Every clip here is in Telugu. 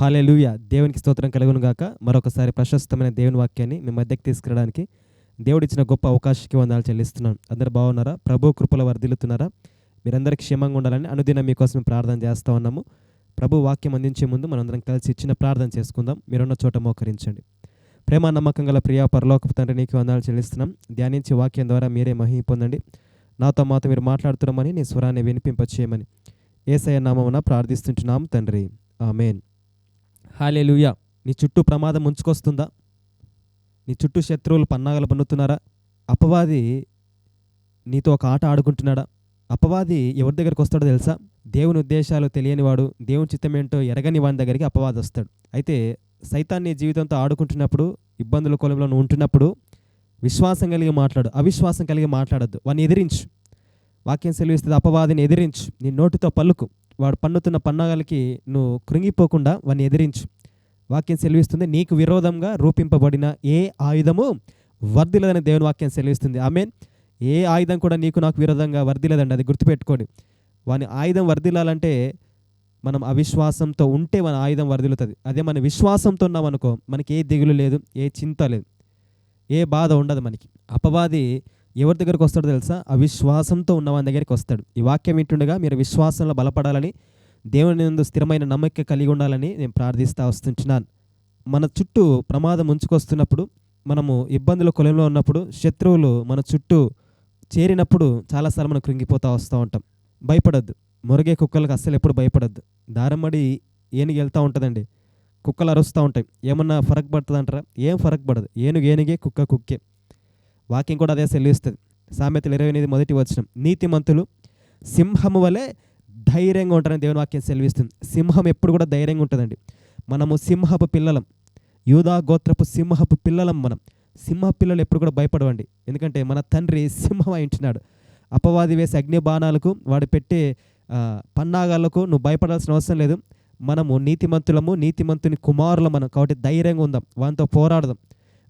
హాలెలూయ. దేవునికి స్తోత్రం కలుగును గాక. మరొకసారి ప్రశస్తమైన దేవుని వాక్యాన్ని మీ మధ్యకి తీసుకురావడానికి దేవుడిచ్చిన గొప్ప అవకాశానికి వందాలు చెల్లిస్తున్నాను. అందరు బాగున్నారా? ప్రభు కృపల వర్ధిల్లుతున్నారా? మీరందరూ క్షేమంగా ఉండాలని అనుదినం మీకోసం ప్రార్థన చేస్తూ ఉన్నాము. ప్రభు వాక్యం అందించే ముందు మనందరం కలిసి ఇచ్చిన ప్రార్థన చేసుకుందాం. మీరున్న చోట మోకరించండి. ప్రేమ నమ్మకం గల ప్రియా పరలోక తండ్రి నీకు వందాలు చెల్లిస్తున్నాం. ధ్యానించి వాక్యం ద్వారా మీరే మహిమ పొందండి. నాతో మాతో మీరు మాట్లాడుతున్నామని నీ స్వరాన్ని వినిపింపచేయమని. ఏసయ నామమున ప్రార్థిస్తుంటున్నాం తండ్రి. ఆమెన్. హాలేలుయా. నీ చుట్టూ ప్రమాదం ఉంచుకొస్తుందా నీ చుట్టూ శత్రువులు పన్నాగలు పన్నుతున్నారా? అపవాది నీతో ఒక ఆట ఆడుకుంటున్నాడా? అపవాది ఎవరి దగ్గరికి వస్తాడో తెలుసా? దేవుని ఉద్దేశాలు తెలియనివాడు దేవుని చిత్తమేంటో ఎరగని వాని దగ్గరికి అపవాది వస్తాడు. అయితే సైతాన్ని జీవితంతో ఆడుకుంటున్నప్పుడు ఇబ్బందుల కొలంలో ఉంటున్నప్పుడు విశ్వాసం కలిగి మాట్లాడు అవిశ్వాసం కలిగి మాట్లాడద్దు. వాడిని ఎదిరించు. వాక్యం సెలవిస్తుంది అపవాదిని ఎదిరించు. నీ నోటితో పలుకు. వాడు పన్నుతున్న పన్నాగాలకి నువ్వు కృంగిపోకుండా వాడిని ఎదిరించు. వాక్యం సెలవిస్తుంది నీకు విరోధంగా రూపింపబడిన ఏ ఆయుధము వర్ధిలదని దేవుని వాక్యం సెలవిస్తుంది. ఆమె ఏ ఆయుధం కూడా నీకు నాకు విరోధంగా వర్ధిలేదండి అది గుర్తుపెట్టుకోండి. వాని ఆయుధం వర్ధిల్లాలంటే మనం అవిశ్వాసంతో ఉంటే మన ఆయుధం వర్ధిల్లుతుంది. అదే మన విశ్వాసంతో ఉన్నామనుకో మనకి ఏ దిగులు లేదు ఏ చింత లేదు ఏ బాధ ఉండదు మనకి. అపవాది ఎవరి దగ్గరకు వస్తాడో తెలుసా? అవిశ్వాసంతో ఉన్న వాని దగ్గరికి వస్తాడు. ఈ వాక్యం వింటుండగా మీరు విశ్వాసంలో బలపడాలని దేవుని ముందు స్థిరమైన నమ్మక కలిగి ఉండాలని నేను ప్రార్థిస్తూ వస్తుంటున్నాను. మన చుట్టూ ప్రమాదం ఉంచుకొస్తున్నప్పుడు మనము ఇబ్బందుల కొలంలో ఉన్నప్పుడు శత్రువులు మన చుట్టూ చేరినప్పుడు చాలాసార్లు మనం కృంగిపోతూ వస్తూ ఉంటాం. భయపడద్దు. మొరగే కుక్కలకు అస్సలు ఎప్పుడు భయపడద్దు. దారమడి ఏనుగు వెళ్తూ ఉంటుందండి. కుక్కలు అరుస్తూ ఉంటాయి. ఏమన్నా ఫరక్ పడుతుంది అంటారా ఏం ఫరక్ పడదు. ఏనుగు ఏనుగే కుక్క కుక్కే. వాక్యం కూడా అదే సెలవిస్తుంది. సామెతలు ఇరవై ఎనిమిది మొదటి వచ్చిన నీతిమంతులు సింహము వలె ధైర్యంగా ఉంటారని దేవుని వాక్యం సెలవిస్తుంది. సింహం ఎప్పుడు కూడా ధైర్యంగా ఉంటుందండి. మనము సింహపు పిల్లలం. యూదా గోత్రపు సింహపు పిల్లలం మనం. సింహ పిల్లలు ఎప్పుడు కూడా భయపడవండి. ఎందుకంటే మన తండ్రి సింహం అయి అపవాది వేసే అగ్ని బాణాలకు వాడు పెట్టే పన్నాగాలకు నువ్వు భయపడాల్సిన అవసరం లేదు. మనము నీతిమంతులము నీతిమంతుని కుమారులు మనం కాబట్టి ధైర్యంగా ఉందాం. వానితో పోరాడదాం.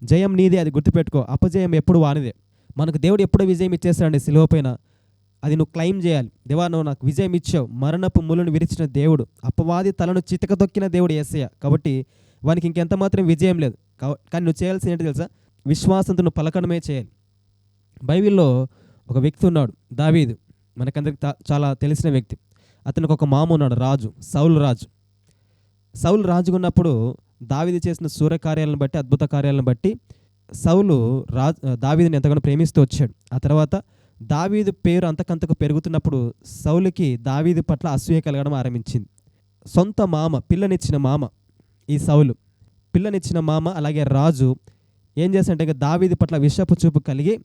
జయం నీదే అది గుర్తుపెట్టుకో. అపజయం ఎప్పుడు వానిదే. మనకు దేవుడు ఎప్పుడు విజయం ఇచ్చేస్తాడండి సిలువ పైన. అది నువ్వు క్లెయిమ్ చేయాలి. దేవా నువ్వు నాకు విజయం ఇచ్చావు. మరణపు ములను విరిచిన దేవుడు. అపవాది తలను చితక తొక్కిన దేవుడు ఏసయ్య. కాబట్టి వానికి ఇంకెంత మాత్రం విజయం లేదు. కానీ నువ్వు చేయాల్సింది ఏంటి తెలుసా? విశ్వాసంతో నువ్వు పలకడమే చేయాలి. బైబిల్లో ఒక వ్యక్తి ఉన్నాడు దావీదు. మనకందరికి చాలా తెలిసిన వ్యక్తి. అతనికి ఒక మామ ఉన్నాడు రాజు. సౌలు రాజు. సౌలు రాజుగా ఉన్నప్పుడు దావిది చేసిన సూర్య కార్యాలను బట్టి అద్భుత కార్యాలను బట్టి సౌలు రా దావీదిని ఎంతగానో ప్రేమిస్తూ వచ్చాడు. ఆ తర్వాత దావీదు పేరు అంతకంతకు పెరుగుతున్నప్పుడు సౌలుకి దావీదు పట్ల అసూయ కలగడం ఆరంభించింది. సొంత మామ పిల్లనిచ్చిన మామ ఈ సౌలు. పిల్లనిచ్చిన మామ అలాగే రాజు ఏం చేశాడంటే దావీది పట్ల విషపు చూపు కలిగి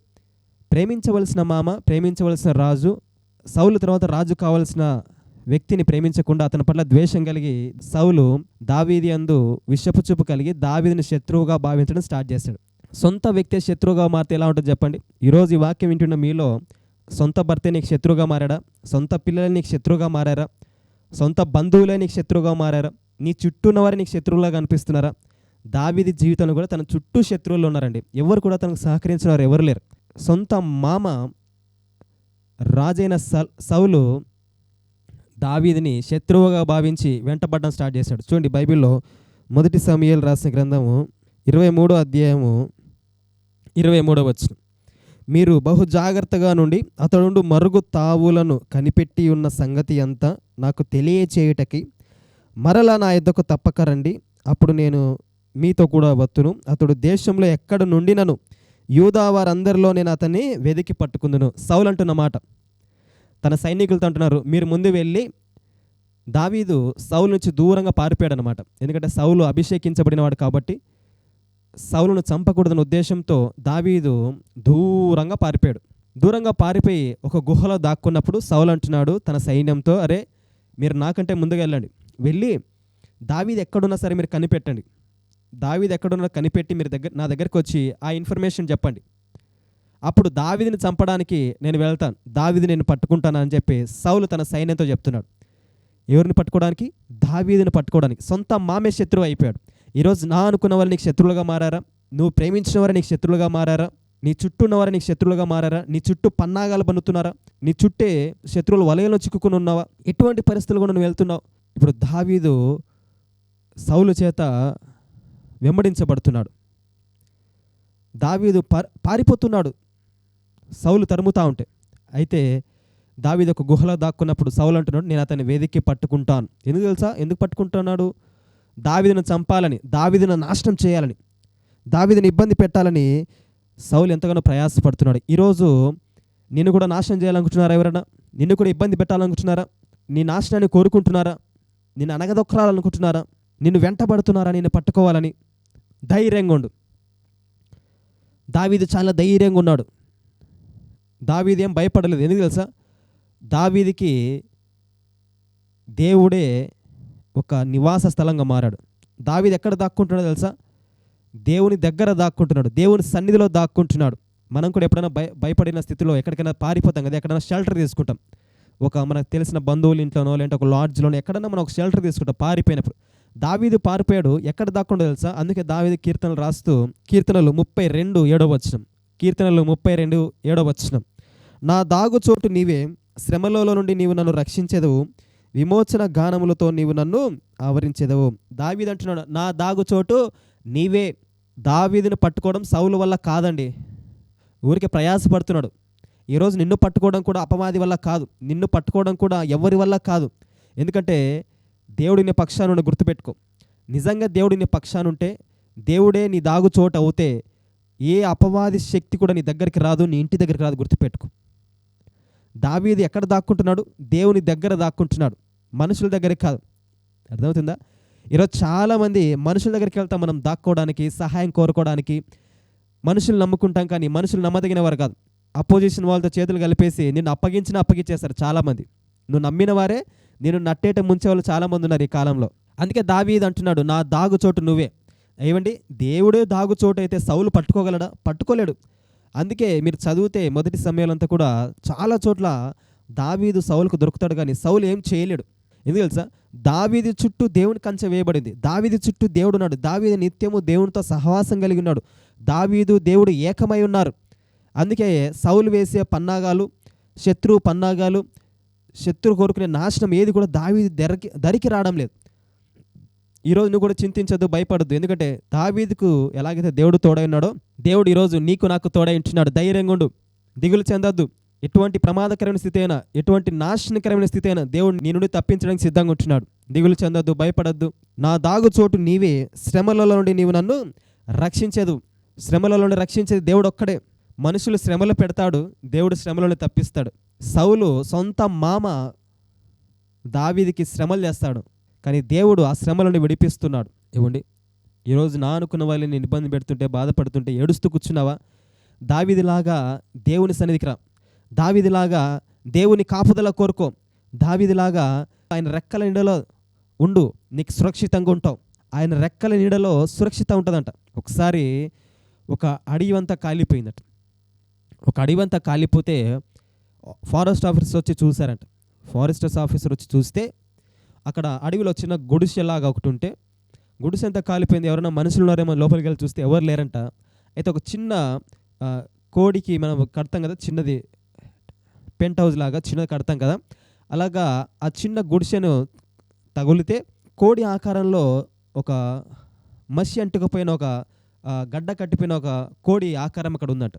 ప్రేమించవలసిన మామ ప్రేమించవలసిన రాజు సౌలు తర్వాత రాజు కావలసిన వ్యక్తిని ప్రేమించకుండా అతని పట్ల ద్వేషం కలిగి సౌలు దావీది అందు విషపు చూపు కలిగి దావీదిని శత్రువుగా భావించడం స్టార్ట్ చేశాడు. సొంత వ్యక్తి శత్రువుగా మారితే ఎలా ఉంటుంది చెప్పండి? ఈరోజు ఈ వాక్యం వింటున్న మీలో సొంత భర్తే నీకు శత్రువుగా మారాడా? సొంత పిల్లలు నీకు శత్రువుగా మారారా? సొంత బంధువులే నీకు శత్రువుగా మారారా? నీ చుట్టూ ఉన్నవారు నీకు శత్రువులాగా కనిపిస్తున్నారా దావీది జీవితంలో కూడా తన చుట్టూ శత్రువులు ఉన్నారండి. ఎవరు కూడా తనకు సహకరించిన వారు ఎవరు లేరు. సొంత మామ రాజైన సల్ సౌలు దావీదిని శత్రువుగా భావించి వెంటబడడం స్టార్ట్ చేశాడు. చూడండి బైబిల్లో మొదటి సమయాలు రాసిన గ్రంథము ఇరవై మూడో అధ్యాయము ఇరవై మూడో వచ్చిన మీరు బహు జాగ్రత్తగా నుండి అతడు మరుగు తావులను కనిపెట్టి ఉన్న సంగతి అంతా నాకు తెలియచేయుటకి మరలా నా ఇద్దకు తప్పక రండి. అప్పుడు నేను మీతో కూడా వత్తును. అతడు దేశంలో ఎక్కడ నుండి నన్ను యూదా వారందరిలో నేను అతన్ని వెదికి పట్టుకుందును. సౌలు మాట తన సైనికులతో అంటున్నారు మీరు ముందు వెళ్ళి దావీదు సౌలు నుంచి దూరంగా పారిపోయాడు అనమాట ఎందుకంటే సౌలు అభిషేకించబడినవాడు కాబట్టి సౌలును చంపకూడదన్న ఉద్దేశంతో దావీదు దూరంగా పారిపోయాడు. దూరంగా పారిపోయి ఒక గుహలో దాక్కున్నప్పుడు సౌలు అంటున్నాడు తన సైన్యంతో అరే మీరు నాకంటే ముందుగా వెళ్ళండి. వెళ్ళి దావీది ఎక్కడున్నా సరే మీరు కనిపెట్టండి. దావీది ఎక్కడున్నా కనిపెట్టి మీరు దగ్గర నా దగ్గరకు వచ్చి ఆ ఇన్ఫర్మేషన్ చెప్పండి. అప్పుడు దావిదిని చంపడానికి నేను వెళ్తాను. దావిది నేను పట్టుకుంటాను అని చెప్పి సౌలు తన సైన్యంతో చెప్తున్నాడు. ఎవరిని పట్టుకోవడానికి? దావీదిని పట్టుకోవడానికి. సొంత మామే శత్రువు అయిపోయాడు. ఈరోజు నా అనుకున్న వాళ్ళు నీకు శత్రువులుగా మారారా? నువ్వు ప్రేమించిన వారు నీకు శత్రువులుగా మారారా? నీ చుట్టూ ఉన్నవారు నీకు శత్రువులుగా మారారా? నీ చుట్టూ పన్నాగాలు పన్నుతున్నారా? నీ చుట్టే శత్రువులు వలయంలో చిక్కుకుని ఉన్నావా? ఎటువంటి పరిస్థితులు కూడా నువ్వు వెళ్తున్నావు? ఇప్పుడు దావీదు సౌలు చేత వెంబడించబడుతున్నాడు. దావీదు పారి పారిపోతున్నాడు. సౌలు తరుముతా ఉంటే. అయితే దావీదు ఒక గుహలో దాక్కున్నప్పుడు సౌలు అంటున్నాడు నేను అతని వేదికకి పట్టుకుంటాను. ఎందుకు తెలుసా? ఎందుకు పట్టుకుంటున్నాడు? దావిదిని చంపాలని దావిదిని నాశనం చేయాలని దావిదిని ఇబ్బంది పెట్టాలని సౌలు ఎంతగానో ప్రయాసపడుతున్నాడు. ఈరోజు నిన్ను కూడా నాశనం చేయాలనుకుంటున్నారా ఎవరైనా? నిన్ను కూడా ఇబ్బంది పెట్టాలనుకుంటున్నారా? నీ నాశనాన్ని కోరుకుంటున్నారా? నిన్ను అనగదొక్కరాలనుకుంటున్నారా నిన్ను వెంటబడుతున్నారా? నిన్ను పట్టుకోవాలని ధైర్యంగా ఉండు. దావీదు చాలా ధైర్యంగా ఉన్నాడు. దావీదు ఏం భయపడలేదు. ఎందుకు తెలుసా? దావీదికి దేవుడే ఒక నివాస స్థలంగా మారాడు. దావీది ఎక్కడ దాక్కుంటున్నాడో తెలుసా? దేవుని దగ్గర దాక్కుంటున్నాడు. దేవుని సన్నిధిలో దాక్కుంటున్నాడు. మనం కూడా ఎప్పుడైనా భయ భయపడిన స్థితిలో ఎక్కడికైనా పారిపోతాం కదా ఎక్కడైనా షెల్టర్ తీసుకుంటాం. ఒక మనకు తెలిసిన బంధువుల ఇంట్లోనో లేదంటే ఒక లాడ్జ్లోనో ఎక్కడైనా మనం ఒక షెల్టర్ తీసుకుంటాం పారిపోయినప్పుడు. దావీదు పారిపోయాడు. ఎక్కడ దాక్కుండో తెలుసా? అందుకే దావీదు కీర్తనలు రాస్తూ కీర్తనలు ముప్పై రెండు ఏడవ వచనం. కీర్తనలు ముప్పై రెండు ఏడవ వచనం. నా దాగు చోటు నీవే శ్రమలలో నుండి నీవు నన్ను రక్షించేదవు విమోచన గానములతో నీవు నన్ను ఆవరించేదవు. దావీదు అంటున్నాడు నా దాగు చోటు నీవే. దావీదిని పట్టుకోవడం సౌలు వల్ల కాదండి. ఊరికే ప్రయాసపడుతున్నాడు. ఈరోజు నిన్ను పట్టుకోవడం కూడా అపవాది వల్ల కాదు. నిన్ను పట్టుకోవడం కూడా ఎవరి వల్ల కాదు. ఎందుకంటే దేవుడిని పక్షానుండి గుర్తుపెట్టుకో. నిజంగా దేవుడిని పక్షానుంటే దేవుడే నీ దాగు చోటు అవుతే ఏ అపవాది శక్తి కూడా నీ దగ్గరికి రాదు నీ ఇంటి దగ్గరికి రాదు గుర్తుపెట్టుకో. దావీది ఎక్కడ దాక్కుంటున్నాడు? దేవుని దగ్గర దాక్కుంటున్నాడు. మనుషుల దగ్గరికి కాదు. అర్థమవుతుందా? ఈరోజు చాలామంది మనుషుల దగ్గరికి వెళ్తాం మనం దాక్కోవడానికి సహాయం కోరుకోవడానికి. మనుషులు నమ్ముకుంటాం కానీ మనుషులు నమ్మదగిన వారు కాదు. అపోజిషన్ వాళ్ళతో చేతులు కలిపేసి నిన్ను అప్పగించిన అప్పగించేస్తారు చాలామంది. నువ్వు నమ్మిన వారే నేను నట్టేట ముంచే వాళ్ళు చాలామంది ఉన్నారు ఈ కాలంలో. అందుకే దావీది అంటున్నాడు నా దాగు చోటు నువ్వే. ఏమండి దేవుడే దాగు చోటు అయితే సౌలు పట్టుకోగలడా? పట్టుకోలేడు. అందుకే మీరు చదివితే మొదటి సమయాలంతా కూడా చాలా చోట్ల దావీదు సౌలుకు దొరుకుతాడు కానీ సౌలు ఏం చేయలేడు. ఎందుకు తెలుసా? దావీది చుట్టూ దేవుని కంచె వేయబడింది. దావీది చుట్టూ దేవుడు ఉన్నాడు. దావీది నిత్యము దేవునితో సహవాసం కలిగి ఉన్నాడు. దావీదు దేవుడు ఏకమై ఉన్నారు. అందుకే సౌలు వేసే పన్నాగాలు శత్రువు పన్నాగాలు శత్రువు కోరుకునే నాశనం ఏది కూడా దావీది దరికి దరికి రావడం లేదు. ఈరోజు నువ్వు కూడా చింతించద్దు భయపడద్దు. ఎందుకంటే దావీదుకు ఎలాగైతే దేవుడు తోడై ఉన్నాడో దేవుడు ఈరోజు నీకు నాకు తోడై ఉంటున్నాడు. ధైర్యంగా ఉండు. దిగులు చెందొద్దు. ఎటువంటి ప్రమాదకరమైన స్థితి అయినా ఎటువంటి నాశనకరమైన స్థితి అయినా దేవుడు నీ నుండి తప్పించడానికి సిద్ధంగా ఉంటున్నాడు. దిగులు చెందొద్దు భయపడద్దు. నా దాగు చోటు నీవే. శ్రమలలో నుండి నీవు నన్ను రక్షించదు. శ్రమలలో నుండి రక్షించేది దేవుడు ఒక్కడే. మనుషులు శ్రమలు పెడతాడు దేవుడు శ్రమలను తప్పిస్తాడు. సౌలు సొంత మామ దావీదికి శ్రమలు చేస్తాడు. కానీ దేవుడు ఆ శ్రమలను విడిపిస్తున్నాడు. ఇవ్వండి ఈరోజు నా అనుకున్న వాళ్ళని నేను ఇబ్బంది పెడుతుంటే బాధపడుతుంటే ఏడుస్తూ కూర్చున్నావా? దావిదిలాగా దేవుని సన్నిధికి రా. దావిదిలాగా దేవుని కాపుదల కోరుకో. దావిదిలాగా ఆయన రెక్కల నీడలో ఉండు నీకు సురక్షితంగా ఉంటావు. ఆయన రెక్కల నీడలో సురక్షిత ఉంటుందంట. ఒకసారి ఒక అడవి కాలిపోయిందట. ఒక అడవి కాలిపోతే ఫారెస్ట్ ఆఫీసర్ వచ్చి చూశారంట. ఫారెస్టర్స్ ఆఫీసర్ వచ్చి చూస్తే అక్కడ అడవిలో చిన్న గుడిసెలాగా ఒకటి ఉంటే గుడిసె అంతా కాలిపోయింది. ఎవరైనా మనుషులు ఉన్నారేమో లోపలికి వెళ్ళి చూస్తే ఎవరు లేరంట. అయితే ఒక చిన్న కోడికి మనం కడతాం కదా చిన్నది పెంట్ హౌస్ లాగా చిన్నది కడతాం కదా. అలాగా ఆ చిన్న గుడిసెను తగులితే కోడి ఆకారంలో ఒక మసి అంటుకుపోయిన ఒక గడ్డ కట్టిపోయిన ఒక కోడి ఆకారం అక్కడ ఉందంట.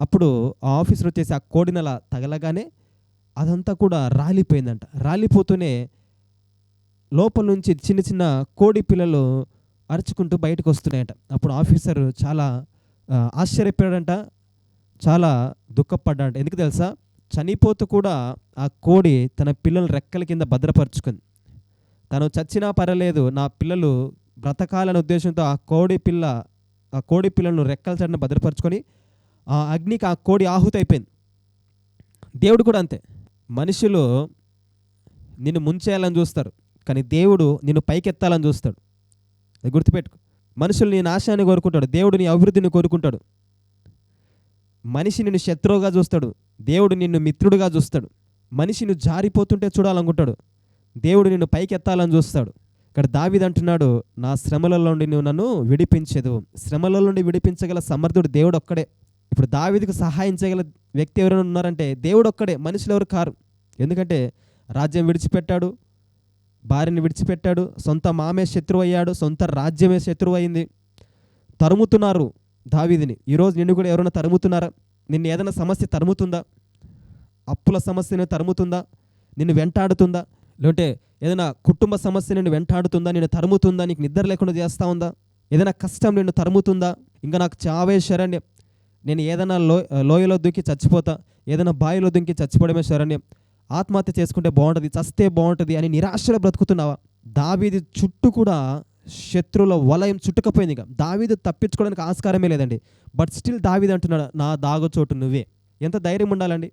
అప్పుడు ఆ ఆఫీసర్ వచ్చేసి ఆ కోడిని అలా తగలగానే అదంతా కూడా రాలిపోయిందంట. రాలిపోతూనే లోపల నుంచి చిన్న చిన్న కోడి పిల్లలు అరుచుకుంటూ బయటకు వస్తున్నాయంట. అప్పుడు ఆఫీసర్ చాలా ఆశ్చర్యపోయాడంట. చాలా దుఃఖపడ్డాడంట. ఎందుకు తెలుసా? చనిపోతూ కూడా ఆ కోడి తన పిల్లల రెక్కల కింద భద్రపరుచుకుంది. తను చచ్చినా పర్వాలేదు. నా పిల్లలు బ్రతకాలనే ఉద్దేశంతో ఆ కోడి పిల్ల ఆ కోడి పిల్లలను రెక్కల చడిన భద్రపరుచుకొని ఆ అగ్నికి ఆ కోడి ఆహుతి అయిపోయింది దేవుడు కూడా అంతే. మనుషులు నిన్ను ముంచేయాలని చూస్తారు కానీ దేవుడు నిన్ను పైకెత్తాలని చూస్తాడు. అది గుర్తుపెట్టుకో. మనుషులు నీ నాశాన్ని కోరుకుంటాడు దేవుడు నీ అభివృద్ధిని కోరుకుంటాడు. మనిషి నిన్ను శత్రువుగా చూస్తాడు దేవుడు నిన్ను మిత్రుడుగా చూస్తాడు. మనిషి నువ్వు జారిపోతుంటే చూడాలనుకుంటాడు దేవుడు నిన్ను పైకెత్తాలని చూస్తాడు. ఇక్కడ దావిది అంటున్నాడు నా శ్రమలలో నుండి నువ్వు నన్ను విడిపించదు శ్రమల నుండి విడిపించగల సమర్థుడు దేవుడు ఒక్కడే. ఇప్పుడు దావిదికి సహాయం చేయగల వ్యక్తి ఎవరైనా ఉన్నారంటే దేవుడు ఒక్కడే మనుషులు ఎవరు కారు. ఎందుకంటే రాజ్యం విడిచిపెట్టాడు భార్యని విడిచిపెట్టాడు సొంత మామే శత్రువు అయ్యాడు సొంత రాజ్యమే శత్రువు అయింది తరుముతున్నారు దావీదిని. ఈరోజు నిన్ను కూడా ఎవరైనా తరుముతున్నారా? నిన్ను ఏదైనా సమస్య తరుముతుందా? అప్పుల సమస్యను తరుముతుందా? నిన్ను వెంటాడుతుందా? లేదంటే ఏదైనా కుటుంబ సమస్య నిన్ను వెంటాడుతుందా? నిన్ను తరుముతుందా? నీకు నిద్ర లేకుండా చేస్తూ ఉందా? ఏదైనా కష్టం నిన్ను తరుముతుందా? ఇంకా నాకు చావే శరణ్యం. నేను ఏదైనా లో లోయలో దూకి చచ్చిపోతా ఏదైనా బావిలో దూకి చచ్చిపోవడమే శరణ్యం. ఆత్మహత్య చేసుకుంటే బాగుంటుంది చస్తే బాగుంటుంది అని నిరాశలో బ్రతుకుతున్నావా దావీది చుట్టూ కూడా శత్రువుల వలయం చుట్టుకపోయింది ఇక. దావీదు తప్పించుకోవడానికి ఆస్కారమే లేదండి. బట్ స్టిల్ దావీది అంటున్నాడు నా దాగు చోటు నువ్వే. ఎంత ధైర్యం ఉండాలండి?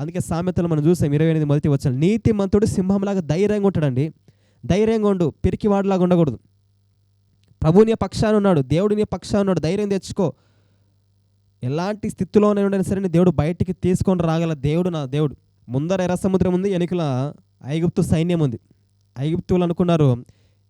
అందుకే సామెతలు మనం చూసాం ఇరవై ఎనిమిది మొదటి వచ్చాను నీతి మంతుడు సింహంలాగా ధైర్యంగా ఉంటాడండి. ధైర్యంగా ఉండు పిరికివాడిలాగా ఉండకూడదు. ప్రభుని పక్షాన ఉన్నాడు దేవుడిని పక్షాన ఉన్నాడు ధైర్యం తెచ్చుకో. ఎలాంటి స్థితిలోనే ఉండైనా సరే దేవుడు బయటికి తీసుకొని రాగల దేవుడు నా దేవుడు. ముందర ఎర్ర సముద్రం ఉంది వెనుకల ఐగుప్తు సైన్యం ఉంది. ఐగుప్తులు అనుకున్నారు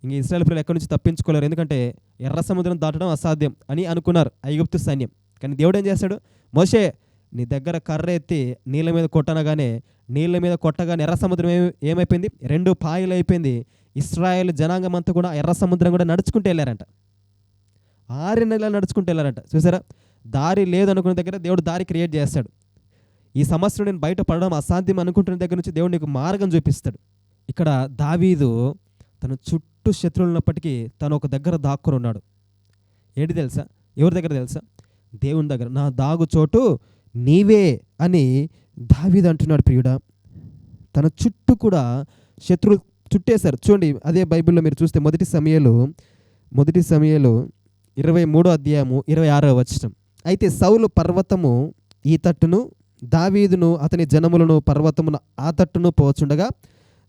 ఇంక ఇస్రాయల్ పిల్లలు ఎక్కడి నుంచి తప్పించుకోలేరు ఎందుకంటే ఎర్ర సముద్రం దాటడం అసాధ్యం అని అనుకున్నారు ఐగుప్తు సైన్యం. కానీ దేవుడు ఏం చేశాడు మోషే నీ దగ్గర కర్ర ఎత్తి నీళ్ళ మీద కొట్టనగానే నీళ్ళ మీద కొట్టగానే ఎర్ర సముద్రం ఏమైపోయింది? రెండు పాయలు అయిపోయింది. ఇస్రాయేల్ జనాంగం అంతా కూడా ఎర్ర సముద్రం కూడా నడుచుకుంటూ వెళ్ళారంట. ఆరు నెలలు నడుచుకుంటూ వెళ్ళారంట. చూసారా? దారి లేదు అనుకున్న దగ్గర దేవుడు దారి క్రియేట్ చేస్తాడు. ఈ సమస్య నేను బయటపడడం అసాధ్యం అనుకుంటున్న దగ్గర నుంచి దేవుడు నీకు మార్గం చూపిస్తాడు. ఇక్కడ దావీదు తన చుట్టూ శత్రువులు ఉన్నప్పటికీ తను ఒక దగ్గర దాక్కుని ఉన్నాడు. ఏంటి తెలుసా? ఎవరి దగ్గర తెలుసా? దేవుని దగ్గర. నా దాగు చోటు నీవే అని దావీదు అంటున్నాడు ప్రియుడా. తన చుట్టూ కూడా శత్రువులు చుట్టేశారు. చూడండి అదే బైబిల్లో మీరు చూస్తే మొదటి సమయాలు మొదటి సమయాలు ఇరవై మూడో అధ్యాయము ఇరవై ఆరో వచనం. అయితే సౌలు పర్వతము ఈ తట్టును దావీదును అతని జనములను పర్వతమును ఆతట్టును పోచుండగా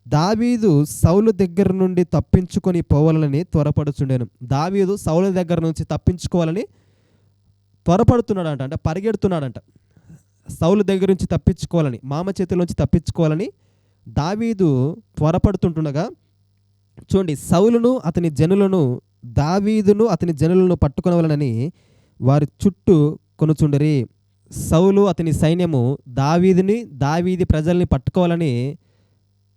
దావీదు సౌలు దగ్గర నుండి తప్పించుకొని పోవాలని త్వరపడుచుండేను. దావీదు సౌలు దగ్గర నుంచి తప్పించుకోవాలని త్వరపడుతున్నాడంట అంటే పరిగెడుతున్నాడంట. సౌలు దగ్గర నుంచి తప్పించుకోవాలని మామ చేతుల నుంచి తప్పించుకోవాలని దావీదు త్వరపడుతుంటుండగా చూడండి సౌలును అతని జనులను దావీదును అతని జనులను పట్టుకునవలనని వారి చుట్టూ కొనుచుండరి. సౌలు అతని సైన్యము దావీదిని దావీది ప్రజల్ని పట్టుకోవాలని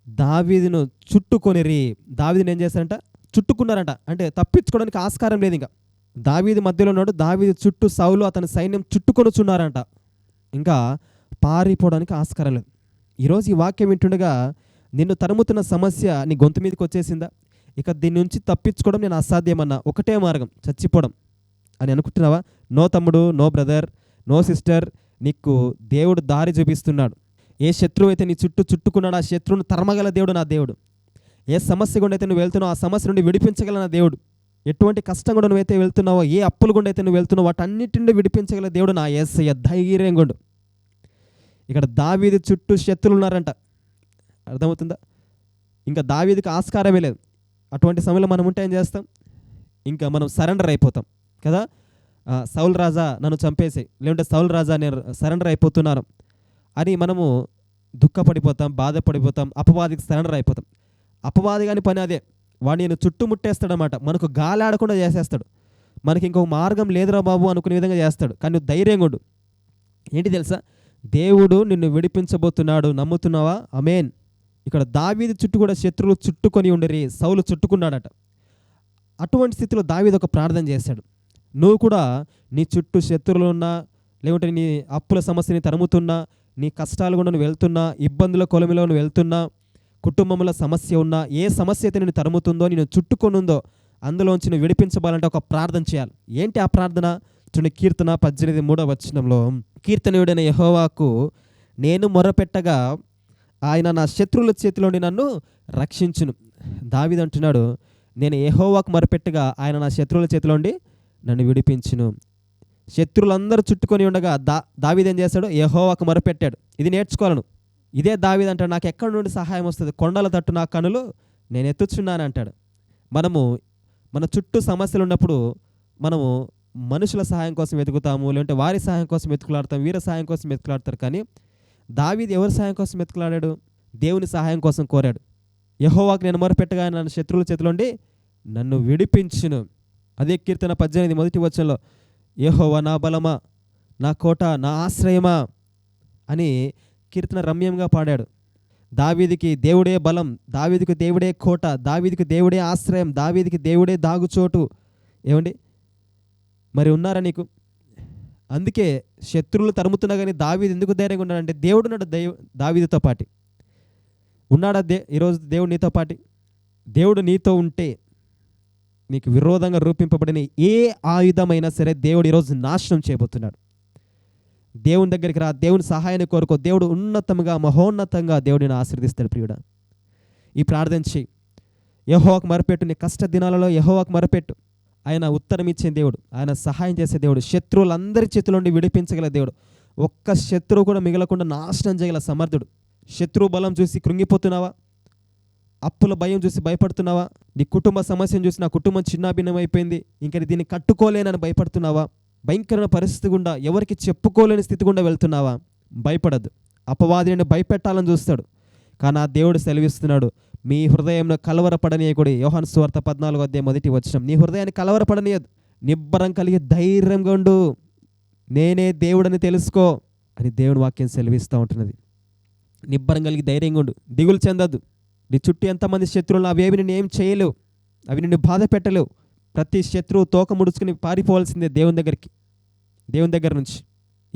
దావీదును చుట్టుకొనిరి. దావీదిని ఏం చేస్తారంట? చుట్టుకున్నారంట. అంటే తప్పించుకోవడానికి ఆస్కారం లేదు ఇంకా. దావీది మధ్యలో ఉన్నాడు. దావీది చుట్టూ సౌలు అతని సైన్యం చుట్టుకొనుచున్నారంట. ఇంకా పారిపోవడానికి ఆస్కారం లేదు. ఈరోజు ఈ వాక్యం వింటుండగా నిన్ను తరుముతున్న సమస్య నీ గొంతు మీదకి వచ్చేసిందా? ఇక దీని నుంచి తప్పించుకోవడం నేను అసాధ్యమన్నా. ఒకటే మార్గం చచ్చిపోవడం. అని అనుకుంటున్నావా? నో తమ్ముడు నో బ్రదర్. నో సిస్టర్ నీకు దేవుడు దారి చూపిస్తున్నాడు. ఏ శత్రువు అయితే నీ చుట్టూ చుట్టుకున్నాడు ఆ శత్రువును తరమగల దేవుడు నా దేవుడు. ఏ సమస్య గుండా అయితే నువ్వు వెళ్తున్నావు ఆ సమస్య నుండి విడిపించగల నా దేవుడు. ఎటువంటి కష్టం కూడా నువ్వైతే వెళ్తున్నావో ఏ అప్పులు గుండా అయితే నువ్వు వెళ్తున్నావు వాటన్నిటి నుండి విడిపించగల దేవుడు నా ఏసయ్య. ధైర్యం గుండు. ఇక్కడ దావీది చుట్టూ శత్రులు ఉన్నారంట. అర్థమవుతుందా? ఇంకా దావీదికి ఆస్కారమే లేదు. అటువంటి సమయంలో మనం ఉంటే ఏం చేస్తాం? ఇంకా మనం సరెండర్ అయిపోతాం. కదా? సౌల్ రాజా నన్ను చంపేసి లేదంటే సౌల్ రాజా నేను సరెండర్ అయిపోతున్నాను అని మనము దుఃఖపడిపోతాం బాధపడిపోతాం అపవాదికి సరెండర్ అయిపోతాం. అపవాది కాని పని అదే. వాడిని నేను చుట్టుముట్టేస్తాడనమాట. మనకు గాలాడకుండా చేసేస్తాడు. మనకి ఇంకొక మార్గం లేదురా బాబు అనుకునే విధంగా చేస్తాడు. కానీ నువ్వు ధైర్యంగా ఉండు. ఏంటి తెలుసా? దేవుడు నిన్ను విడిపించబోతున్నాడు. నమ్ముతున్నావా? అమేన్ ఇక్కడ దావీది చుట్టూ కూడా శత్రువులు చుట్టుకొని ఉండరి సౌలు చుట్టుకున్నాడట. అటువంటి స్థితిలో దావీది ఒక ప్రార్థన చేశాడు. నువ్వు కూడా నీ చుట్టూ శత్రువులు ఉన్నా లేకుంటే నీ అప్పుల సమస్యని తరుముతున్నా నీ కష్టాలు కూడా నువ్వు వెళ్తున్నా ఇబ్బందుల కొలమిలో నువ్వు వెళ్తున్నా కుటుంబంలో సమస్య ఉన్నా ఏ సమస్య అయితే నేను తరుముతుందో నేను చుట్టుకొనుందో అందులోంచి నువ్వు విడిపించబాలంటే ఒక ప్రార్థన చేయాలి. ఏంటి ఆ ప్రార్థన? చూడండి కీర్తన పద్దెనిమిది మూడవ వచనంలో కీర్తనయుడైన యహోవాకు నేను మొరపెట్టగా ఆయన నా శత్రువుల చేతిలోని నన్ను రక్షించును. దావిదంటున్నాడు నేను యెహోవాకు మొరపెట్టగా ఆయన నా శత్రువుల చేతిలోండి నన్ను విడిపించును. శత్రులందరూ చుట్టుకొని ఉండగా దా దావీదు ఏం చేశాడు యెహోవాకు మొరపెట్టాడు. ఇది నేర్చుకోవాలను. ఇదే దావీద్ అంటాడు నాకు ఎక్కడి నుండి సహాయం వస్తుంది? కొండల తట్టు నా కనులు నేను ఎత్తుచున్నాను అంటాడు. మనము మన చుట్టూ సమస్యలు ఉన్నప్పుడు మనము మనుషుల సహాయం కోసం వెతుకుతాము లేదంటే వారి సహాయం కోసం వెతుకులాడతాం వీరి సహాయం కోసం వెతుకులాడతారు. కానీ దావీది ఎవరి సహాయం కోసం వెతుకులాడాడు? దేవుని సహాయం కోసం కోరాడు. యహోవాకు నేను మొరపెట్టగా నన్ను శత్రువుల చేతిలోండి నన్ను విడిపించును. అదే కీర్తన పద్దెనిమిది మొదటి వచనంలో యహోవా నా బలమా నా కోట నా ఆశ్రయమా అని కీర్తన రమ్యంగా పాడాడు. దావీదికి దేవుడే బలం దావీదికి దేవుడే కోట దావీదికి దేవుడే ఆశ్రయం దావీదికి దేవుడే దాగుచోటు. ఏమండి? మరి ఉన్నారా నీకు? అందుకే శత్రువులు తరుముతున్నా కానీ దావీది ఎందుకు ధైర్యంగా ఉన్నాడంటే దేవుడు ఉన్నాడు దైవ దావీదితో పాటి. ఉన్నాడా దే ఈరోజు దేవుడు నీతో పాటి? దేవుడు నీతో ఉంటే నీకు విరోధంగా రూపింపబడిన ఏ ఆయుధమైనా సరే దేవుడు ఈరోజు నాశనం చేయబోతున్నాడు. దేవుని దగ్గరికి రా దేవుని సహాయాన్ని కోరుకో. దేవుడు ఉన్నతంగా మహోన్నతంగా దేవుడిని ఆశీర్దిస్తాడు ప్రియుడ. ఈ ప్రార్థన యహోవాకు మరపెట్టు నీ కష్ట దినాలలో యహోవాకు మరపెట్టు. ఆయన ఉత్తరం ఇచ్చే దేవుడు ఆయన సహాయం చేసే దేవుడు శత్రువులందరి చేతిలో నుండి విడిపించగల దేవుడు. ఒక్క శత్రువు కూడా మిగలకుండా నాశనం చేయగల సమర్థుడు. శత్రువు బలం చూసి కృంగిపోతున్నావా? అప్పుల భయం చూసి భయపడుతున్నావా? నీ కుటుంబ సమస్యను చూసి నా కుటుంబం చిన్నాభిన్నం అయిపోయింది ఇంకా దీన్ని కట్టుకోలేనని భయపడుతున్నావా? భయంకరమైన పరిస్థితి గుండా ఎవరికి చెప్పుకోలేని స్థితి గుండా వెళ్తున్నావా? భయపడద్దు అపవాదిని భయపెట్టాలని చూస్తాడు. కానీ ఆ దేవుడు సెలవిస్తున్నాడు. మీ హృదయంలో కలవరపడనీయకుడి యోహాన్ స్వార్థ పద్నాలుగు అధ్యాయం మొదటి వచ్చిన నీ హృదయాన్ని కలవరపడనీయదు. నిబ్బరం కలిగి ధైర్యంగా ఉండు. నేనే దేవుడని తెలుసుకో అని దేవుని వాక్యం సెలవిస్తూ ఉంటున్నది. నిబ్బరం కలిగి ధైర్యంగా ఉండు. దిగులు చెందద్దు. నీ చుట్టూ ఎంతమంది శత్రువులు అవేవి నేను ఏం చేయలేవు. అవి నిన్ను బాధ పెట్టలేవు. ప్రతి శత్రువు తోక ముడుచుకుని పారిపోవాల్సిందే దేవుని దగ్గరికి దేవుని దగ్గర నుంచి.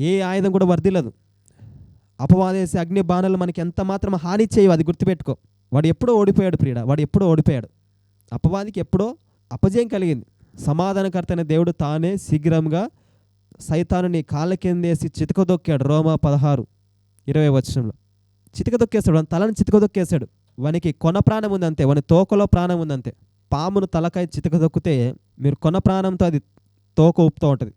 ఏ ఆయుధం కూడా వర్దిలదు అపవాదేసి అగ్ని బాణాలు మనకి ఎంత మాత్రం హాని చేయవు అది గుర్తుపెట్టుకో. వాడు ఎప్పుడో ఓడిపోయాడు ప్రియుడ వాడు ఎప్పుడో ఓడిపోయాడు. అపవాదికి ఎప్పుడో అపజయం కలిగింది. సమాధానకర్త దేవుడు తానే శీఘ్రంగా సైతానుని కాళ్ళ కిందేసి చితకదొక్కాడు. రోమా పదహారు ఇరవై వచనంలో. చితకదొక్కేశాడు తలను తలని చితకదొక్కేశాడు వానికి కొన ప్రాణం ఉందంతే వాని తోకలో ప్రాణం ఉందంతే. పామును తలకాయ చితకదొక్కితే మీరు కొన ప్రాణంతో అది తోక ఊపుతూ ఉంటుంది.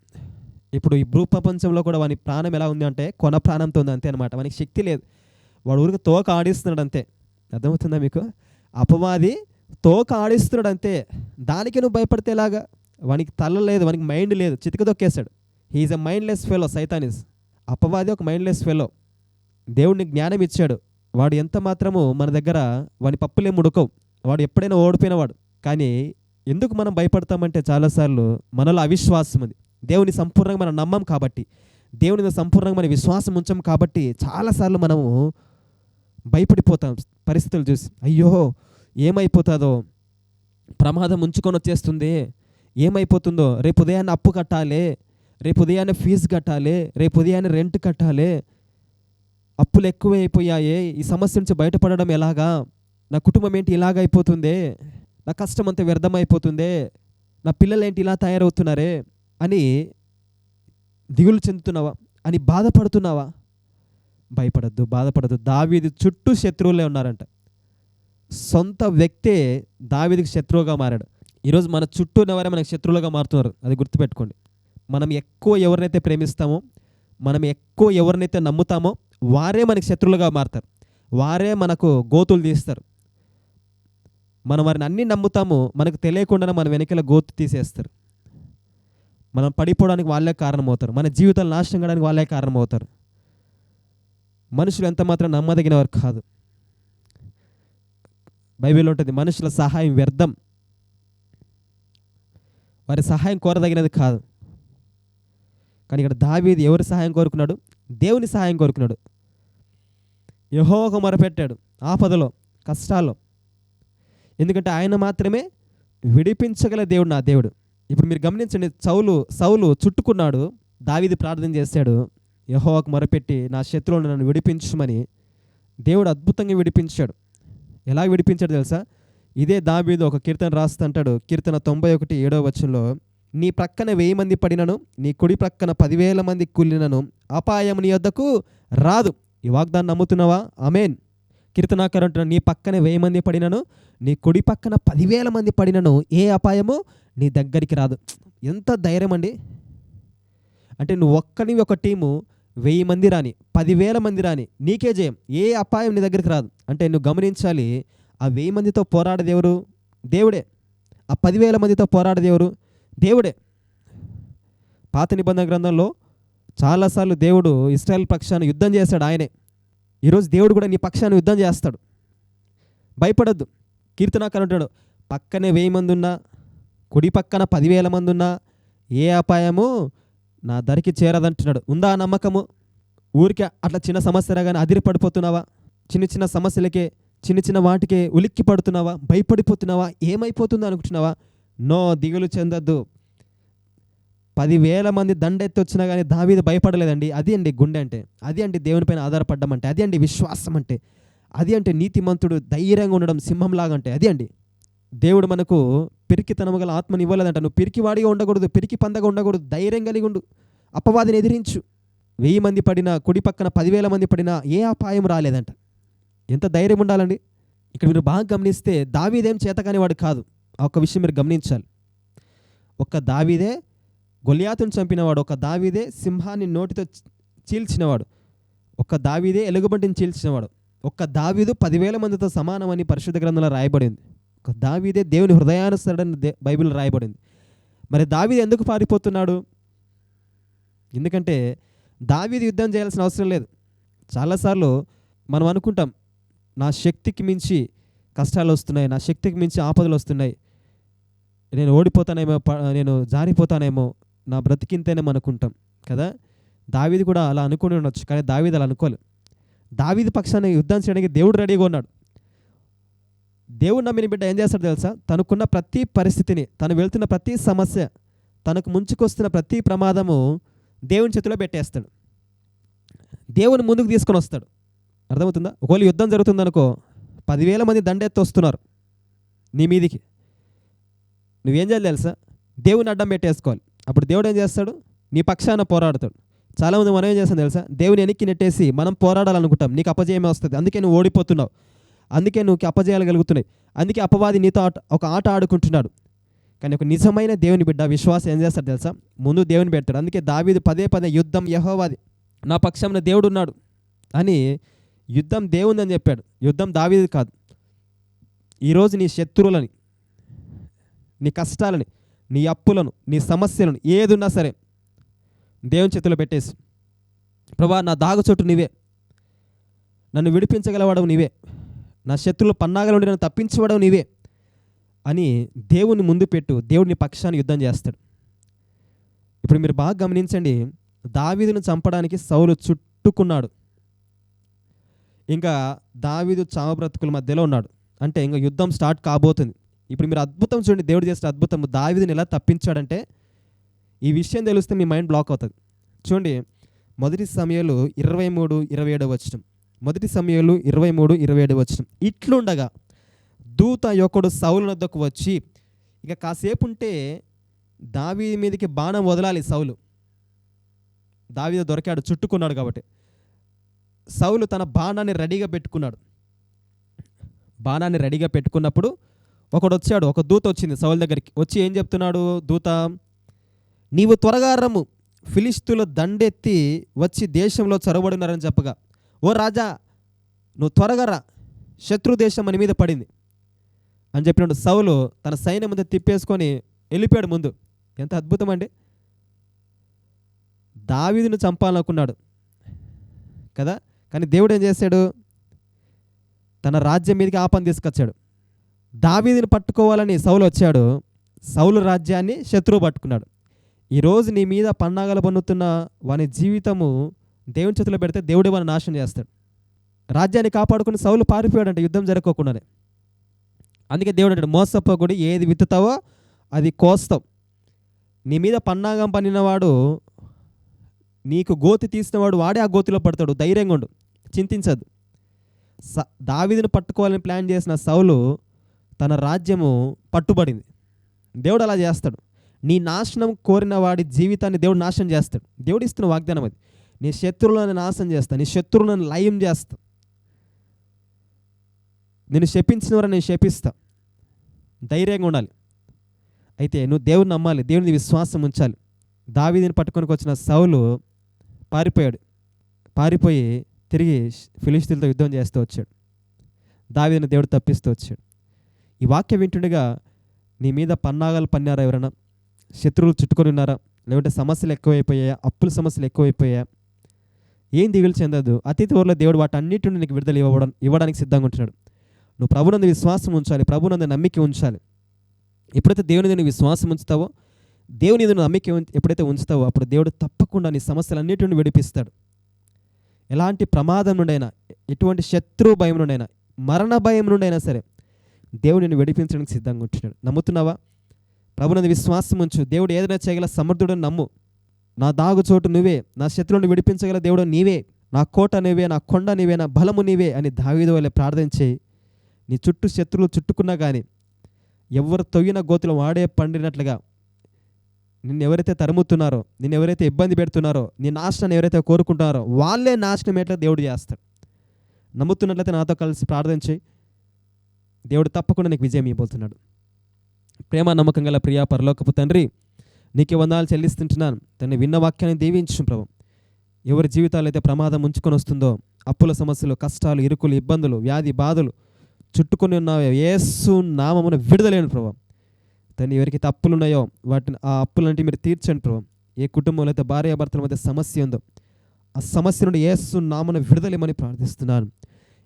ఇప్పుడు ఈ భూ ప్రపంచంలో కూడా వాని ప్రాణం ఎలా ఉంది అంటే కొన ప్రాణంతో ఉంది అంతే అనమాట వానికి శక్తి లేదు. వాడు ఊరికి తోక ఆడిస్తున్నాడు అంతే. అర్థమవుతుందా మీకు? అపవాది తోక ఆడిస్తున్నాడు అంతే. దానికి నువ్వు భయపడితే ఎలాగా? వానికి తల లేదు వానికి మైండ్ లేదు. చితకదొక్కేశాడు he's a mindless fellow Satan is. అపవాది ఒక మైండ్లెస్ ఫెలో. దేవుడిని జ్ఞానం ఇచ్చాడు. వాడు ఎంత మాత్రము మన దగ్గర వాని పప్పులే ముడకవు వాడు ఎప్పుడైనా ఓడిపోయినవాడు. కానీ ఎందుకు మనం భయపడతామంటే చాలాసార్లు మనలో అవిశ్వాసం ఉంది దేవుని సంపూర్ణంగా మనం నమ్మం కాబట్టి దేవుని మీద సంపూర్ణంగా మన విశ్వాసం ఉంచాం కాబట్టి చాలాసార్లు మనము భయపడిపోతాం పరిస్థితులు చూసి. అయ్యో ఏమైపోతుందో? ప్రమాదం ఉంచుకొని వచ్చేస్తుంది. ఏమైపోతుందో? రేపు ఉదయాన్నే అప్పు కట్టాలి. రేపు ఉదయాన్నే ఫీజు కట్టాలి. రేపు ఉదయాన్నే రెంట్ కట్టాలి. అప్పులు ఎక్కువైపోయాయే. ఈ సమస్య నుంచి బయటపడడం ఎలాగా? నా కుటుంబం ఏంటి ఇలాగ అయిపోతుందే నా కష్టం అంతా వ్యర్థమైపోతుందే? నా పిల్లలు ఏంటి ఇలా తయారవుతున్నారే? అని దిగులు చెందుతున్నావా? అని బాధపడుతున్నావా? భయపడద్దు బాధపడద్దు. దావీది చుట్టూ శత్రువులే ఉన్నారంట. సొంత వ్యక్తే దావీదికి శత్రువుగా మారాడు. ఈరోజు మన చుట్టూ ఉన్నవారే మనకు శత్రువులుగా మారుతున్నారు. అది గుర్తుపెట్టుకోండి. మనం ఎక్కువ ఎవరినైతే ప్రేమిస్తామో మనం ఎక్కువ ఎవరినైతే నమ్ముతామో వారే మనకి శత్రువులుగా మారుతారు. వారే మనకు గోతులు తీస్తారు. మనం వారిని అన్ని నమ్ముతాము మనకు తెలియకుండానే మన వెనకల గోతు తీసేస్తారు. మనం పడిపోవడానికి వాళ్ళే కారణమవుతారు. మన జీవితాలు నాశనం కావడానికి వాళ్ళే కారణమవుతారు. మనుషులు ఎంత మాత్రం నమ్మదగిన వారు కాదు. బైబిల్ ఉంటుంది మనుషుల సహాయం వ్యర్థం. వారి సహాయం కోరదగినది కాదు. కానీ ఇక్కడ దావీది ఎవరి సహాయం కోరుకున్నాడు? దేవుని సహాయం కోరుకున్నాడు. యహోకు మొరపెట్టాడు ఆపదలో కష్టాల్లో. ఎందుకంటే ఆయన మాత్రమే విడిపించగల దేవుడు నా దేవుడు. ఇప్పుడు మీరు గమనించండి చౌలు సౌలు చుట్టుకున్నాడు దావిది ప్రార్థన చేశాడు యహోవాకు మొరపెట్టి నా శత్రువులను నన్ను విడిపించమని దేవుడు అద్భుతంగా విడిపించాడు. ఎలా విడిపించాడు తెలుసా? ఇదే దావీదు ఒక కీర్తన రాస్తుంటాడు కీర్తన తొంభై ఒకటి ఏడవ వచనంలో నీ ప్రక్కన వెయ్యి మంది పడినను నీ కుడి ప్రక్కన పదివేల మంది కూలినను అపాయం నీ వద్దకు రాదు. ఈ వాగ్దాన్ని నమ్ముతున్నావా? అమేన్ కీర్తనాకర్ అంటున్నాడు నీ పక్కన వెయ్యి మంది పడినను నీ కుడి పక్కన పదివేల మంది పడినను ఏ అపాయము? నీ దగ్గరికి రాదు. ఎంత ధైర్యం అండి. అంటే నువ్వు ఒక్కని ఒక టీము వెయ్యి మంది రాని పదివేల మంది రాని నీకే జయం. ఏ అపాయం నీ దగ్గరికి రాదు. అంటే నువ్వు గమనించాలి ఆ వెయ్యి మందితో పోరాడేది ఎవరు? దేవుడే. ఆ పదివేల మందితో పోరాడేది ఎవరు? దేవుడే. పాత నిబంధన గ్రంథంలో చాలాసార్లు దేవుడు ఇస్రాయల్ పక్షాన్ని యుద్ధం చేశాడు ఆయనే. ఈరోజు దేవుడు కూడా నీ పక్షాన్ని యుద్ధం చేస్తాడు. భయపడద్దు. కీర్తనాకర్ అంటాడు పక్కనే వెయ్యి మంది ఉన్నా కుడి పక్కన పదివేల మంది ఉన్నా ఏ అపాయము నా దరికి చేరదంటున్నాడు. ఉందా నమ్మకము? ఊరికే అట్లా చిన్న సమస్య రాగానే అదిరి పడిపోతున్నావా చిన్న చిన్న సమస్యలకే చిన్న చిన్న వాటికే ఉలిక్కి పడుతున్నావా భయపడిపోతున్నావా? ఏమైపోతుందో అనుకుంటున్నావా? నో దిగులు చెందద్దు. పదివేల మంది దండెత్తి వచ్చినా కానీ దావీది భయపడలేదండి. అది అండి గుండె అంటే. అది అంటే దేవునిపైన ఆధారపడ్డం అంటే. అది అండి విశ్వాసం అంటే. అది అంటే నీతిమంతుడు ధైర్యంగా ఉండడం సింహంలాగా అంటే. అది అండి. దేవుడు మనకు పిరికితనము గల ఆత్మని ఇవ్వలేదంట. నువ్వు పిరికివాడిగా ఉండకూడదు పిరికి పందగా ఉండకూడదు ధైర్యం కలిగి ఉండు. అపవాదిని ఎదిరించు. వెయ్యి మంది పడినా కుడి పక్కన పదివేల మంది పడినా ఏ అపాయం రాలేదంట. ఎంత ధైర్యం ఉండాలండి? ఇక్కడ మీరు బాగా గమనిస్తే దావీదేం చేతకాని వాడు కాదు. ఒక విషయం మీరు గమనించాలి. ఒక దావీదే గొలియాతుని చంపినవాడు ఒక దావీదే సింహాన్ని నోటితో చీల్చినవాడు ఒక దావీదే ఎలుగుబంటిని చీల్చినవాడు ఒక్క దావీదు పదివేల మందితో సమానమని పరిశుద్ధ గ్రంథంలో రాయబడింది. ఒక దావీదే దేవుని హృదయానుసరణ బైబిల్ రాయబడింది. మరి దావీది ఎందుకు పారిపోతున్నాడు? ఎందుకంటే దావీదు యుద్ధం చేయాల్సిన అవసరం లేదు. చాలాసార్లు మనం అనుకుంటాం నా శక్తికి మించి కష్టాలు వస్తున్నాయి నా శక్తికి మించి ఆపదలు వస్తున్నాయి. నేను ఓడిపోతానేమో నేను జారిపోతానేమో నా బ్రతికింతేనేమో అనుకుంటాం కదా? దావీది కూడా అలా అనుకుని ఉండొచ్చు కానీ దావీది అలా అనుకోలేదు దావీది పక్షాన్ని యుద్ధం చేయడానికి దేవుడు రెడీగా ఉన్నాడు. దేవుడు నమ్మిన బిడ్డ ఏం చేస్తాడు తెలుసా? తనకున్న ప్రతి పరిస్థితిని తను వెళ్తున్న ప్రతి సమస్య తనకు ముంచుకొస్తున్న ప్రతి ప్రమాదము దేవుని చేతిలో పెట్టేస్తాడు. దేవుని ముందుకు తీసుకొని వస్తాడు. అర్థమవుతుందా? ఒకవేళ యుద్ధం జరుగుతుందనుకో పదివేల మంది దండెత్తి వస్తున్నారు నీ మీదికి. నువ్వేం చేయాలి తెలుసా? దేవుని అడ్డం పెట్టేసుకోవాలి. అప్పుడు దేవుడు ఏం చేస్తాడు? నీ పక్షాన పోరాడతాడు. చాలామంది మనం ఏం చేస్తాం తెలుసా? దేవుని వెనక్కి నెట్టేసి మనం పోరాడాలనుకుంటాం. నీకు అపజయమే వస్తుంది. అందుకే నువ్వు ఓడిపోతున్నావు. అందుకే నువ్వు అపజయాలు కలుగుతున్నాయి. అందుకే అపవాది నీతో ఆట ఒక ఆట ఆడుకుంటున్నాడు. కానీ ఒక నిజమైన దేవుని బిడ్డ విశ్వాసం ఏం చేస్తాడు తెలుసా? ముందు దేవుని పెడతాడు. అందుకే దావీదు పదే పదే యుద్ధం యహోవాది. నా పక్షంలో దేవుడు ఉన్నాడు అని యుద్ధం దేవుందని చెప్పాడు. యుద్ధం దావీది కాదు. ఈరోజు నీ శత్రువులని నీ కష్టాలని నీ అప్పులను నీ సమస్యలను ఏదున్నా సరే దేవుని చేతిలో పెట్టేసి ప్రభా నా దాగు చోటు నీవే. నన్ను విడిపించగలవాడవు నీవే. నా శత్రులు పన్నాగల నుండి నన్ను తప్పించబడవు నీవే అని దేవుని ముందు పెట్టు. దేవుడిని పక్షాన్ని యుద్ధం చేస్తాడు. ఇప్పుడు మీరు బాగా గమనించండి. దావీదును చంపడానికి సౌలు చుట్టుకున్నాడు. ఇంకా దావీదు చావ బ్రతుకుల మధ్యలో ఉన్నాడు. అంటే ఇంకా యుద్ధం స్టార్ట్ కాబోతుంది. ఇప్పుడు మీరు అద్భుతం చూడండి. దేవుడు చేసిన అద్భుతం దావిదిని ఎలా తప్పించాడంటే ఈ విషయం తెలిస్తే మీ మైండ్ బ్లాక్ అవుతుంది. చూడండి మొదటి సమయాలు ఇరవై మూడు ఇరవై ఏడు వచ్చిన మొదటి సమయాలు ఇరవై మూడు ఇరవై ఏడు వచ్చిన ఇట్లుండగా దూత యొక్కడు సౌలు వద్దకు వచ్చి ఇక కాసేపు ఉంటే దావి మీదకి బాణం వదలాలి సౌలు. దావి దొరికాడు చుట్టుకున్నాడు కాబట్టి. సౌలు తన బాణాన్ని రెడీగా పెట్టుకున్నాడు. బాణాన్ని రెడీగా పెట్టుకున్నప్పుడు ఒకడు వచ్చాడు ఒక దూత వచ్చింది సౌల్ దగ్గరికి. వచ్చి ఏం చెప్తున్నాడు దూత? నీవు త్వరగా రమ్ము ఫిలిస్తుల దండెత్తి వచ్చి దేశంలో చొరబడినారని చెప్పగా. ఓ రాజా నువ్వు త్వరగా రా శత్రు దేశం మన మీద పడింది. అని చెప్పినప్పుడు సౌలు తన సైన్యం ముందు తిప్పేసుకొని వెళ్ళిపోయాడు ముందు. ఎంత అద్భుతం అండి. దావీదును చంపాలనుకున్నాడు కదా? కానీ దేవుడు ఏం చేశాడు? తన రాజ్యం మీదకి ఆపని తీసుకొచ్చాడు. దావీదిని పట్టుకోవాలని సౌలు వచ్చాడు. సౌలు రాజ్యాన్ని శత్రువు పట్టుకున్నాడు. ఈరోజు నీ మీద పన్నాగాలు పన్నుతున్న వాని జీవితము దేవుని చేతిలో పెడితే దేవుడు వాని నాశనం చేస్తాడు. రాజ్యాన్ని కాపాడుకుని సౌలు పారిపోయాడంట యుద్ధం జరగకుండానే. అందుకే దేవుడు అంటాడు మోసపోకుడి ఏది విత్తుతావో అది కోస్తావు. నీ మీద పన్నాగం పన్నినవాడు నీకు గోతి తీసినవాడు వాడే ఆ గోతిలో పడతాడు ధైర్యంగా ఉండు చింతించదు. స దావిదిని పట్టుకోవాలని ప్లాన్ చేసిన సౌలు తన రాజ్యము పట్టుబడింది. దేవుడు అలా చేస్తాడు. నీ నాశనం కోరిన వాడి జీవితాన్ని దేవుడు నాశనం చేస్తాడు. దేవుడు ఇస్తున్న వాగ్దానం అది. నీ శత్రువులను నాశనం చేస్తా నీ శత్రువులను లయం చేస్తా. నేను శపించిన వారు నేను శపిస్తా. ధైర్యంగా ఉండాలి. అయితే నువ్వు దేవుని నమ్మాలి దేవుని విశ్వాసం ఉంచాలి. దావీదిని పట్టుకొని వచ్చిన సౌలు పారిపోయాడు. పారిపోయి తిరిగి ఫిలిస్తీన్తో యుద్ధం చేస్తూ వచ్చాడు. దావీదిని దేవుడు తప్పిస్తూ వచ్చాడు. ఈ వాక్యం వింటుండగా నీ మీద పన్నాగాలు పన్నారా ఎవరైనా? శత్రువులు చుట్టుకొని ఉన్నారా? లేకుంటే సమస్యలు ఎక్కువైపోయాయా? అప్పుల సమస్యలు ఎక్కువైపోయాయా? ఏం దిగులు చెందదు అతి త్వరలో దేవుడు వాటన్నిటి నుండి నీకు విడుదల ఇవ్వడం ఇవ్వడానికి సిద్ధంగా ఉంటున్నాడు. నువ్వు ప్రభునందు విశ్వాసం ఉంచాలి. ప్రభునందు నమ్మిక ఉంచాలి. ఎప్పుడైతే దేవుని నువ్వు విశ్వాసం ఉంచుతావో దేవుని నువ్వు నమ్మిక ఎప్పుడైతే ఉంచుతావో అప్పుడు దేవుడు తప్పకుండా నీ సమస్యలన్నిటి నుండి విడిపిస్తాడు. ఎలాంటి ప్రమాదం నుండైనా ఎటువంటి శత్రు భయం నుండైనా మరణ భయం నుండైనా సరే దేవుడు నిన్ను విడిపించడానికి సిద్ధంగా ఉంటున్నాడు. నమ్ముతున్నావా? ప్రభునందు విశ్వాసం ఉంచు. దేవుడు ఏదైనా చేయగల సమర్థుడని నమ్ము. నా దాగు చోటు నువ్వే. నా శత్రువుని విడిపించగల దేవుడు నీవే. నా కోట నీవే నా కొండ నీవే. నా బలము నీవే అని దావీదు వల్లే ప్రార్థన నీ చుట్టూ శత్రువులు చుట్టుకున్నా కానీ ఎవరు తొయ్యిన గోతులు వాడే పండినట్లుగా నిన్ను ఎవరైతే తరుముతున్నారో నిన్ను ఎవరైతే ఇబ్బంది పెడుతున్నారో నీ నాశనాన్ని ఎవరైతే కోరుకుంటున్నారో వాళ్ళే నాశనం ఎట్లా దేవుడు చేస్తాడు. నమ్ముతున్నట్లయితే నాతో కలిసి ప్రార్థన దేవుడు తప్పకుండా నీకు విజయం ఇవ్వబోతున్నాడు. ప్రేమ నమ్మకం గల ప్రియా పరలోకపు తండ్రి నీకే వందాలు చెల్లిస్తుంటున్నాను. తను విన్న వాక్యాన్ని దీవించు ప్రభు. ఎవరి జీవితాలు అయితే ప్రమాదం ఉంచుకొని వస్తుందో అప్పుల సమస్యలు కష్టాలు ఇరుకులు ఇబ్బందులు వ్యాధి బాధలు చుట్టుకొని ఉన్న ఏసు నామమున విడుదలేను ప్రభు. తను ఎవరికి అప్పులు ఉన్నాయో వాటిని ఆ అప్పులంటే మీరు తీర్చండి ప్రభు. ఏ కుటుంబంలో అయితే భార్యాభర్తల మధ్య సమస్య ఉందో ఆ సమస్య నుండి ఏసు నామను విడుదలేమని ప్రార్థిస్తున్నాను.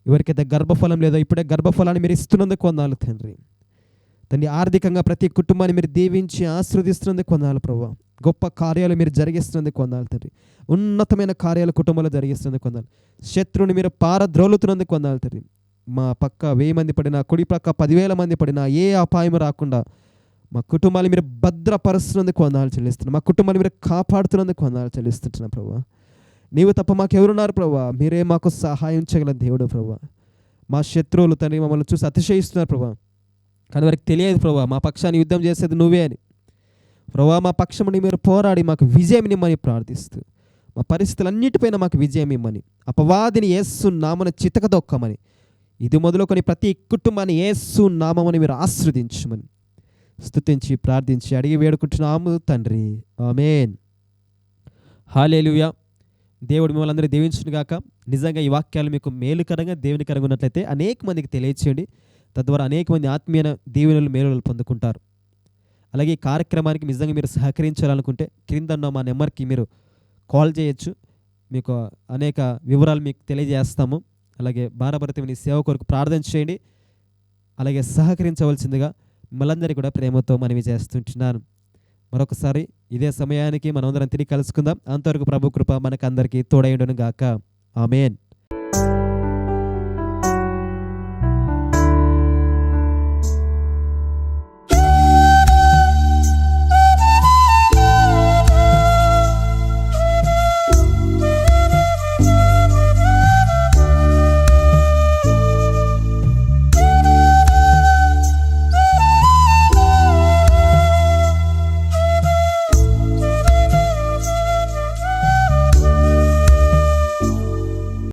ఎవరికైతే గర్భఫలం లేదో ఇప్పుడే గర్భఫలాన్ని మీరు ఇస్తున్నందుకు వందాలు తండ్రి. తండ్రి ఆర్థికంగా ప్రతి కుటుంబాన్ని మీరు దీవించి ఆశీర్వదిస్తున్నందుకు వందాలు ప్రభు. గొప్ప కార్యాలు మీరు జరిగిస్తున్నందుకు వందాలు తండ్రి. ఉన్నతమైన కార్యాలు కుటుంబంలో జరిగిస్తున్నందుకు వందాలు శత్రువుని మీరు పారద్రోలుతున్నందుకు వందాలు తండ్రి. మా పక్క వెయ్యి మంది పడినా కుడి పక్క పదివేల మంది పడినా ఏ అపాయం రాకుండా మా కుటుంబాన్ని మీరు భద్రపరుస్తున్నందుకు వందాలు చెల్లిస్తున్నాం. మా కుటుంబాన్ని మీరు కాపాడుతున్నందుకు వందాలు చెల్లిస్తుంటున్నాం ప్రభావ నీవు తప్ప మాకు ఎవరున్నారు మీరే మాకు సహాయం చేయగల దేవుడు ప్రభా. మా శత్రువులు తండ్రి మమ్మల్ని చూసి అతిశయిస్తున్నారు ప్రభా. కానీ వారికి తెలియదు ప్రభా మా పక్షాన్ని యుద్ధం చేసేది నువ్వే అని. ప్రభా మా పక్షముని మీరు పోరాడి మాకు విజయం ఇమ్మని ప్రార్థిస్తూ మా పరిస్థితులన్నిటిపైన మాకు విజయం ఇమ్మని అపవాదిని ఏసు నామన చితకదొక్కమని ఇది మొదలుకొని ప్రతి కుటుంబాన్ని ఏసు నామని మీరు ఆశ్రదించమని స్తుతించి ప్రార్థించి అడిగి వేడుకుంటున్నాము తండ్రి. ఆమెన్. హాలేలుయా. దేవుడు మిమ్మల్ని అందరూ దీవించును గాక. నిజంగా ఈ వాక్యాలు మీకు మేలుకరంగా దేవునికరంగా ఉన్నట్లయితే అనేక మందికి తెలియచేయండి. తద్వారా అనేక మంది ఆత్మీయ దీవెనలు మేలులు పొందుకుంటారు. అలాగే ఈ కార్యక్రమానికి నిజంగా మీరు సహకరించాలనుకుంటే క్రింద ఉన్న మా నెంబర్కి మీరు కాల్ చేయొచ్చు. మీకు అనేక వివరాలు మీకు తెలియజేస్తాము. అలాగే భారభరతమైన సేవ కొరకు ప్రార్థన చేయండి. అలాగే సహకరించవలసిందిగా మిమ్మల్ందరికీ కూడా ప్రేమతో మనవి చేస్తుంటున్నాను. మరొకసారి ఇదే సమయానికి మనమందరం తిరిగి కలుసుకుందాం. అంతవరకు ప్రభు కృప మనకందరికీ తోడైండును గాక ఆమెన్.